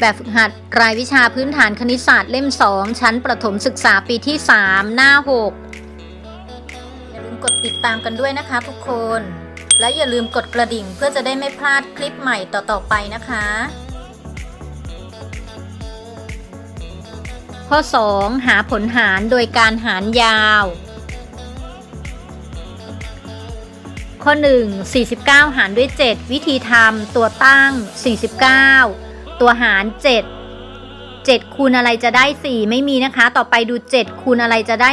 แบบฝึกหัดรายวิชาพื้นฐานคณิตศาสตร์เล่ม 2 ชั้นประถมศึกษาปีที่ 3 หน้า 6 อย่าลืมกดติดตามกันด้วยนะคะทุกคน และอย่าลืมกดกระดิ่งเพื่อจะได้ไม่พลาดคลิปใหม่ต่อๆไปนะคะ ข้อ 2 หาผลหารโดยการหารยาว ข้อ 1 49 หารด้วย 7 วิธีทำตัวตั้ง 49 ตัวหาร 7 7คูณอะไรจะได้ 4 ไม่มีนะคะ ต่อไปดู 7คูณอะไรจะได้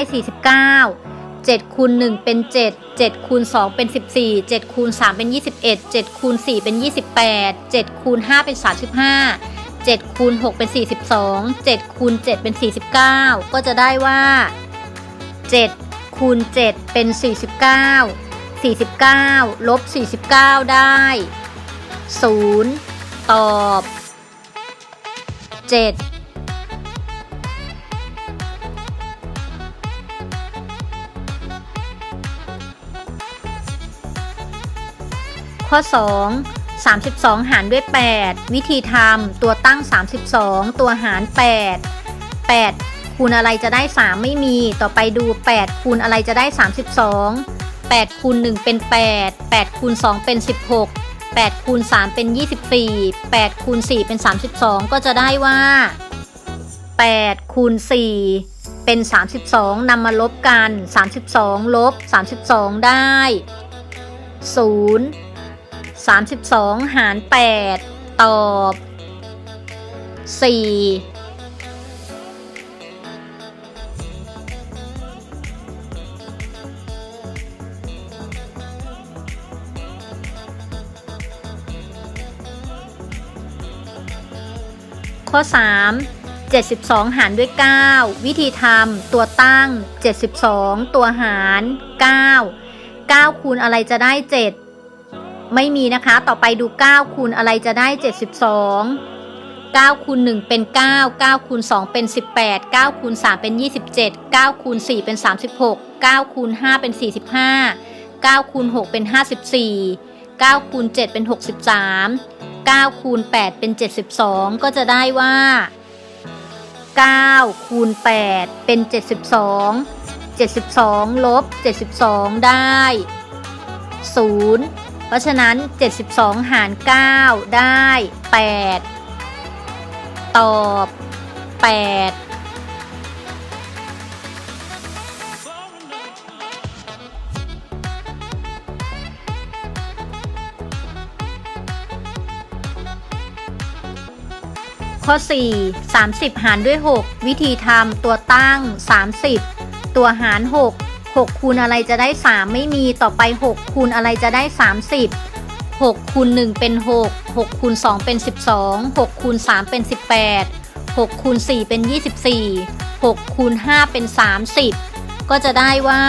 49 7คูณ1เป็น 7 7คูณ2เป็น 14 7คูณ3เป็น 21 7คูณ4เป็น 28 7คูณ5เป็น 35 7คูณ6เป็น 42 7คูณ7เป็น 49 ก็จะได้ว่า 7คูณ7เป็น 49 49 ลบ 49 ได้ 0 ตอบ 7ข้อ 2 32 หารด้วย 8 วิธีทำตัวตั้ง 32 ตัวหาร 8 8 คูณอะไรจะได้ 3 ไม่มี ต่อไปดู 8 คูณอะไรจะได้ 32 8คูณ1เป็น 8 8คูณ2เป็น 16 8คูณ3เป็น 24 8คูณ4เป็น 32 ก็จะได้ว่า8คูณ4เป็น 32นำมาลบกัน 32 ลบ 32 ได้ 0 32 หาร 8 ตอบ 4 ข้อ 3 72 หารด้วย 9 วิธีทำตัวตั้ง 72 ตัวหาร 9 9 คูณอะไรจะได้ 7 ไม่มีนะคะ ต่อไปดู 9 คูณอะไรจะได้ 72 9คูณ1เป็น 9 9คูณ2เป็น 18 9คูณ3เป็น 27 9คูณ4เป็น 36 9คูณ5เป็น 45 9คูณ6เป็น 54 9คูณ7เป็น 63 9 คูณ 8 เป็น 72 ก็จะได้ว่า 9 คูณ 8 เป็น 72 72 ลบ 72 ได้ 0 เพราะฉะนั้น 72 หาร 9 ได้ 8 ตอบ 8 ข้อ 4 30 หารด้วย 6 วิธีทำตัวตั้ง 30 ตัวหาร 6 6คูณอะไรจะได้ 3 ไม่มีต่อไป 6คูณอะไรจะได้ 30 6คูณ1เป็น 6 6คูณ2เป็น 12 6คูณ3เป็น 18 6คูณ4เป็น 24 6คูณ5เป็น 30 ก็จะได้ว่า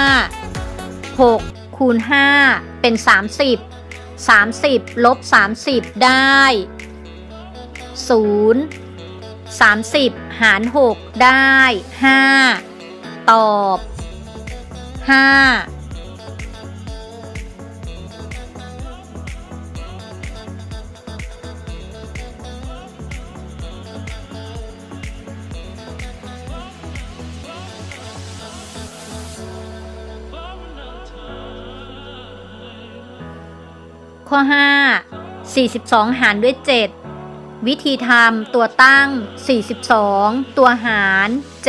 6คูณ5เป็น 30 30 ลบ 30 ได้ 0 30 หาร 6 ได้ 5 ตอบ 5ข้อ 5 42 หารด้วย 7 วิธีทำตัวตั้ง 42 ตัวหาร 7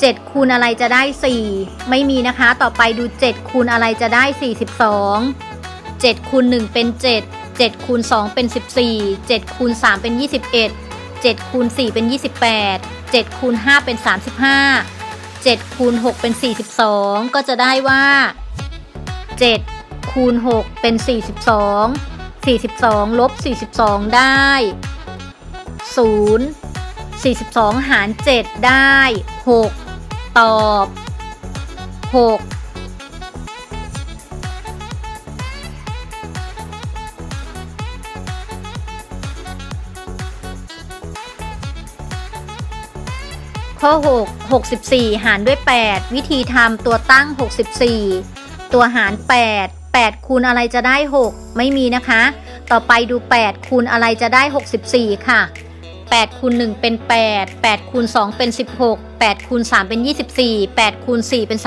7 คูณอะไรจะได้ 4 ไม่มีนะคะ ต่อไปดู 7 คูณอะไรจะได้ 42 7คูณ1เป็น 7 7คูณ2เป็น 14 7คูณ3เป็น 21 7คูณ4เป็น 28 7คูณ5เป็น 35 7คูณ6เป็น 42 ก็จะได้ว่า 7คูณ6เป็น 42 42ลบ42 ได้ 0 42 หาร 7 ได้ 6 ตอบ 6ข้อ 6 64 หารด้วย 8 วิธีทำตัวตั้ง 64 ตัวหาร 8 8 คูณอะไรจะได้ 6 ไม่มีนะคะ ต่อไปดู 8 คูณอะไรจะได้ 64 ค่ะ 8 คูณ 1 เป็น 8 8 คูณ 2 เป็น 16 8 คูณ 3 เป็น 24 8 คูณ 4 เป็น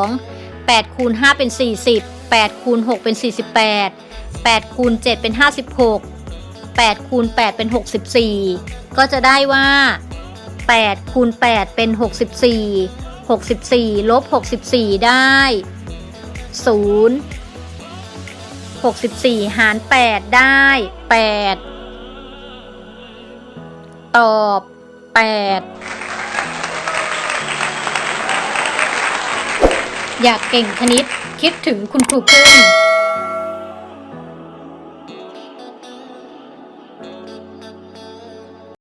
32 8 คูณ 5 เป็น 40 8 คูณ 6 เป็น 48 8 คูณ 7 เป็น 56 8 คูณ 8 เป็น 64 ก็จะได้ว่า 8 คูณ 8 เป็น 64 64 ลบ 64 ได้ 0 64 หาร 8 ได้ 8 ตอบ 8 อยากเก่งคณิตคิดถึงคุณครูพึ่ง